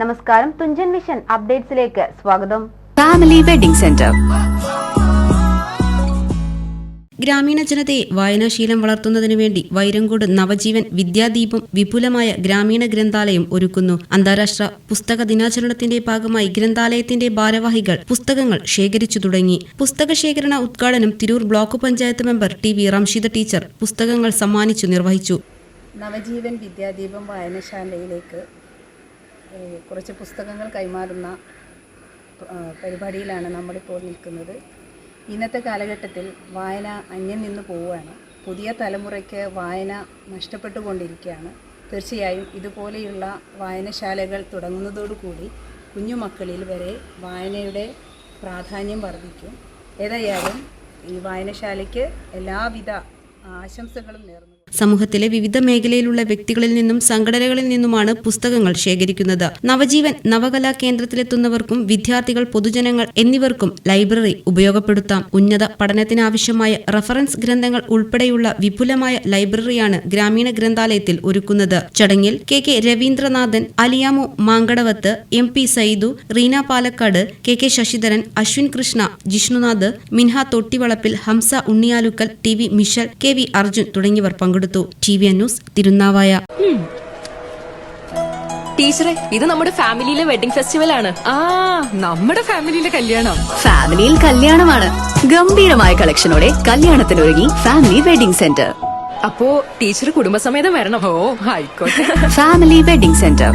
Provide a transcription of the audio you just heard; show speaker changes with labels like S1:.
S1: നമസ്കാരം തുഞ്ചൻ മിഷൻ അപ്ഡേറ്റ്സിലേക്ക് സ്വാഗതം.
S2: Family wedding centre
S3: ഗ്രാമീണ ജനതയെ വായനാശീലം വളർത്തുന്നതിനു വേണ്ടി വൈരങ്കോട് നവജീവൻ വിദ്യാദീപം വിപുലമായ ഗ്രാമീണ ഗ്രന്ഥാലയം ഒരുക്കുന്നു. അന്താരാഷ്ട്ര പുസ്തക ദിനാചരണത്തിന്റെ ഭാഗമായി ഗ്രന്ഥാലയത്തിന്റെ ഭാരവാഹികൾ പുസ്തകങ്ങൾ ശേഖരിച്ചു തുടങ്ങി. പുസ്തക ശേഖരണ ഉദ്ഘാടനം Tirur block panchayat member T V Ramsheeda teacher പുസ്തകങ്ങൾ സമ്മാനിച്ചു നിർവഹിച്ചു.
S4: നവജീവൻ വിദ്യാദീപം വായനശാലയിലേക്ക് കുറച്ച് പുസ്തകങ്ങൾ കൈമാറുന്ന പരിപാടിയിലാണ് നമ്മളിപ്പോൾ നിൽക്കുന്നത്. ഇന്നത്തെ കാലഘട്ടത്തിൽ വായന അന്യം നിന്ന് പോവുകയാണ്. പുതിയ തലമുറയ്ക്ക് വായന നഷ്ടപ്പെട്ടുകൊണ്ടിരിക്കുകയാണ്. തീർച്ചയായും ഇതുപോലെയുള്ള വായനശാലകൾ തുടങ്ങുന്നതോടുകൂടി കുഞ്ഞുമക്കളിൽ വരെ വായനയുടെ പ്രാധാന്യം വർദ്ധിക്കും. ഏതായാലും ഈ വായനശാലയ്ക്ക് എല്ലാവിധ ആശംസകളും നേർന്നു.
S3: സമൂഹത്തിലെ വിവിധ മേഖലയിലുള്ള വ്യക്തികളിൽ നിന്നും സംഘടനകളിൽ നിന്നുമാണ് പുസ്തകങ്ങൾ ശേഖരിക്കുന്നത്. നവജീവൻ നവകലാ കേന്ദ്രത്തിലെത്തുന്നവർക്കും വിദ്യാർത്ഥികൾ പൊതുജനങ്ങൾ എന്നിവർക്കും ലൈബ്രറി ഉപയോഗപ്പെടുത്താം. ഉന്നത പഠനത്തിനാവശ്യമായ റഫറൻസ് ഗ്രന്ഥങ്ങൾ ഉൾപ്പെടെയുള്ള വിപുലമായ ലൈബ്രറിയാണ് ഗ്രാമീണ ഗ്രന്ഥാലയത്തിൽ ഒരുക്കുന്നത്. ചടങ്ങിൽ K K Raveendranathan Aliyamu Mankadavath M P Saidu Reena Palakkad K K Sasidharan Ashwin Krishna Jishnunath Minha Thottivalappil Hamza Unniyalukkal T V Mishal K V Arjun തുടങ്ങിയവർ പങ്കെടുത്തു. T V news Thirunavaya.
S5: ടീച്ചറെ ഇത് നമ്മുടെ ഫാമിലിയിലെ വെഡിംഗ് ഫെസ്റ്റിവൽ ആണ്
S6: ആ നമ്മുടെ ഫാമിലിയിലെ കല്യാണം.
S2: ഫാമിലിയിൽ കല്യാണമാണ്. ഗംഭീരമായ കളക്ഷനോടെ കല്യാണത്തിനൊരുങ്ങി ഫാമിലി വെഡിംഗ് സെന്റർ.
S5: അപ്പോ ടീച്ചർ കുടുംബസമേതം വരണം.
S6: ഓ ആയിക്കോട്ടെ.
S2: Family wedding centre.